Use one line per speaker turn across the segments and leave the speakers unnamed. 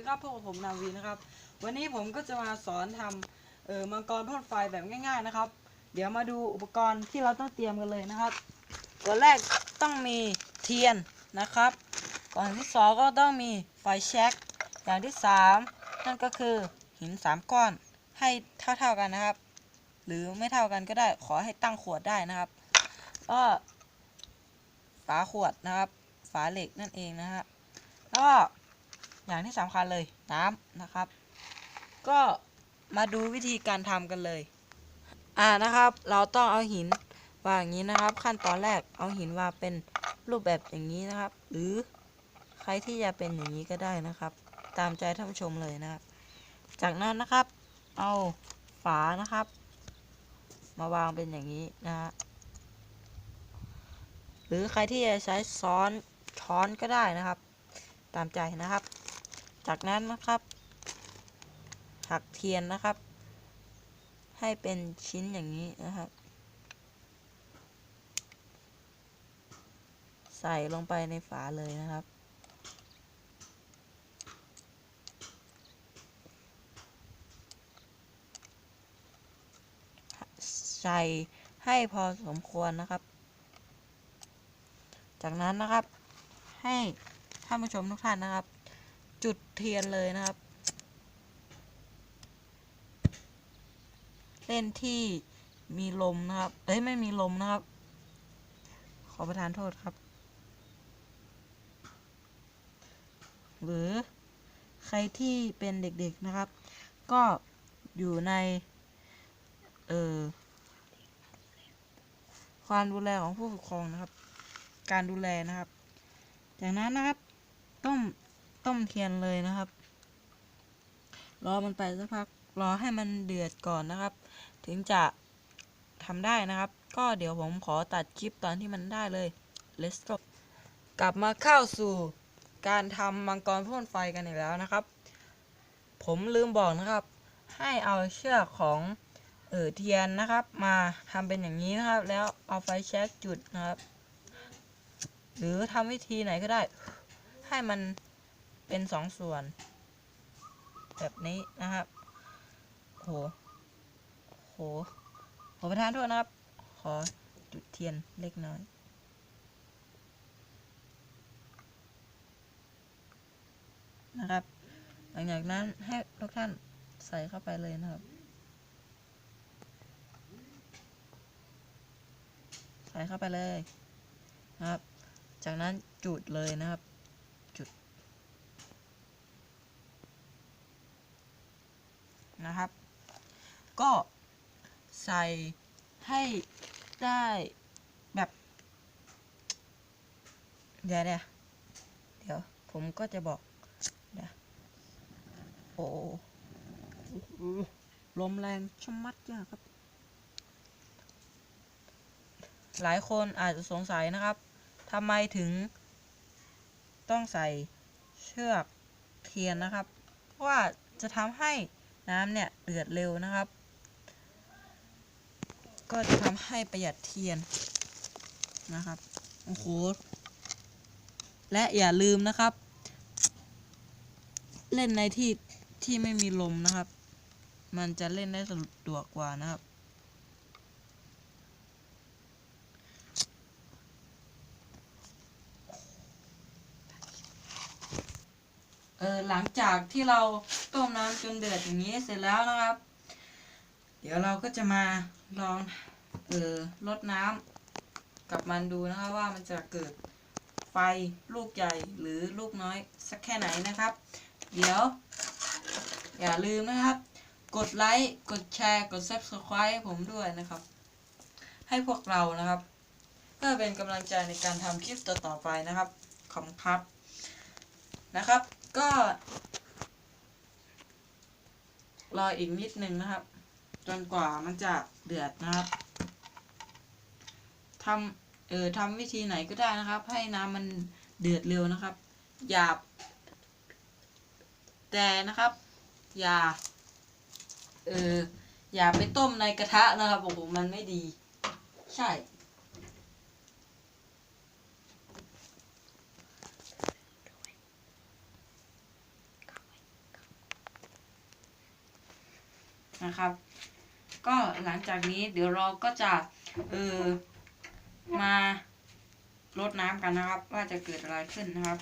ดีครับพวกบผมนาวีนะครับ วันนี้ผมก็จะมาสอนทำเออมังกรพ่นไฟแบบง่าย ๆนะครับ เดี๋ยวมาดูอุปกรณ์ที่เราต้องเตรียมกันเลยนะครับก่อนแรกต้องมีเทียนนะครับ ก่อนที่สองก็ต้องมีไฟแช็กอย่างที่สามนั่นก็คือหินสามก้อนให้เท่าๆกันนะครับ หรือไม่เท่ากันก็ได้ขอให้ตั้งขวดได้นะครับก็ฝาขวดนะครับ ฝาเหล็กนั่นเองนะฮะแล้วก็ อย่างที่สำคัญเลยน้ำนะครับ ก็มาดูวิธีการทำกันเลย อ่านะครับ เราต้องเอาหินวางอย่างนี้นะครับ ขั้นตอนแรกเอาหินวางเป็นรูปแบบอย่างนี้นะครับ หรือใครที่จะเป็นอย่างนี้ก็ได้นะครับ ตามใจท่านผู้ชมเลยนะครับ จากนั้นนะครับ เอาฝานะครับ มาวางเป็นอย่างนี้นะฮะหรือใครที่จะใช้ซ้อนช้อนก็ได้นะครับ ตามใจนะครับ จากนั้นนะครับหักเทียนนะครับ ให้เป็นชิ้นอย่างนี้นะครับ ใส่ลงไปในฝาเลยนะครับ ใส่ให้พอสมควรนะครับ จากนั้นนะครับให้ท่านผู้ชมทุกท่านนะครับ จุดเทียนเลยนะครับ เล่นที่มีลมนะครับ เอ้ยไม่มีลมนะครับ ขอประทานโทษครับ หรือใครที่เป็นเด็กๆนะครับ ก็อยู่ใน เออความดูแลของผู้ปกครองนะครับ การดูแลนะครับ จากนั้นนะครับต้ม ต้มเทียนเลยนะครับ รอมันไปสักพักรอให้มันเดือดก่อนนะครับ ถึงจะทำได้นะครับ ก็เดี๋ยวผมขอตัดคลิปตอนที่มันได้เลย let's go กลับมาเข้าสู่การทำมังกรพ่นไฟกันอีกแล้วนะครับ ผมลืมบอกนะครับ ให้เอาเชือกของเออเทียนนะครับ มาทำเป็นอย่างนี้นะครับ แล้วเอาไฟแช็กจุดนะครับ หรือทำวิธีไหนก็ได้ ให้มัน เป็นสองส่วน แบบนี้นะครับโหโหขอประทานโทษนะครับ ขอจุดเทียนเล็กน้อยนะครับ หลังจากนั้นให้ทุกท่านใส่เข้าไปเลยนะครับ ใส่เข้าไปเลยนะครับ จากนั้นจุดเลยนะครับ จุด นะครับ ก็ใส่ให้ได้แบบ เดี๋ยวเดี๋ยวเดี๋ยวผมก็จะบอกเดี๋ยวโอ้โหลมแรงชะมัดยากครับ หลายคนอาจจะสงสัยนะครับทำไมถึง ต้องใส่เชือกเทียนนะครับเพราะว่าจะทำให้ น้ำเนี่ยเดือดเร็วนะครับ ก็จะทำให้ประหยัดเทียนนะครับโอ้โหและอย่าลืมนะครับ เล่นในที่ที่ไม่มีลมนะครับ มันจะเล่นได้สะดวกกว่านะครับ เออหลังจากที่เราต้มน้ำจนเดือดอย่างนี้เสร็จแล้วนะครับ เดี๋ยวเราก็จะมาลองเออลดน้ำกับมันดูนะครับว่ามันจะเกิดไฟลูกใหญ่หรือลูกน้อยสักแค่ไหนนะครับ เดี๋ยว อย่าลืมนะครับ กดไลค์กดแชร์กด subscribe ให้ผมด้วยนะครับ ให้พวกเรานะครับ เพื่อเป็นกำลังใจในการทำคลิปต่อๆไปนะครับ ขอบคุณครับนะครับ ก็ รออีกนิดนึงนะครับ จนกว่ามันจะเดือดนะครับทำเออทำวิธีไหนก็ได้นะครับ ให้น้ำมันเดือดเร็วนะครับ อย่า แต่นะครับ อย่า เอออย่าไปต้มในกระทะนะครับโอ้โหมันไม่ดี ใช่ นะครับ ก็หลังจากนี้เดี๋ยวเราก็จะเออมารดน้ำกันนะครับ ว่าจะเกิดอะไรขึ้นนะครับ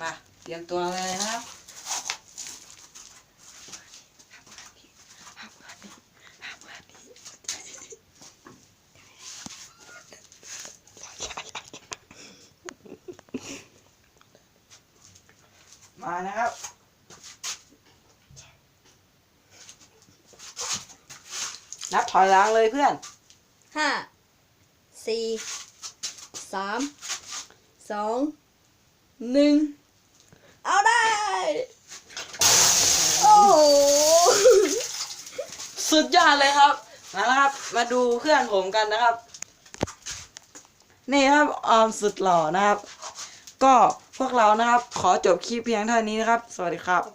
มาเตรียมตัวเลยนะครับมานะครับ นับถอยหลังเลยเพื่อน
ห้า สี่ สาม สอง หนึ่ง เอาได้ โอ้โห
สุดยอดเลยครับมาแล้วครับ มาดูเพื่อนผมกันนะครับ นี่ครับออมสุดหล่อนะครับ ก็พวกเรานะครับ ขอจบคลิปเพียงเท่านี้นะครับ สวัสดีครับ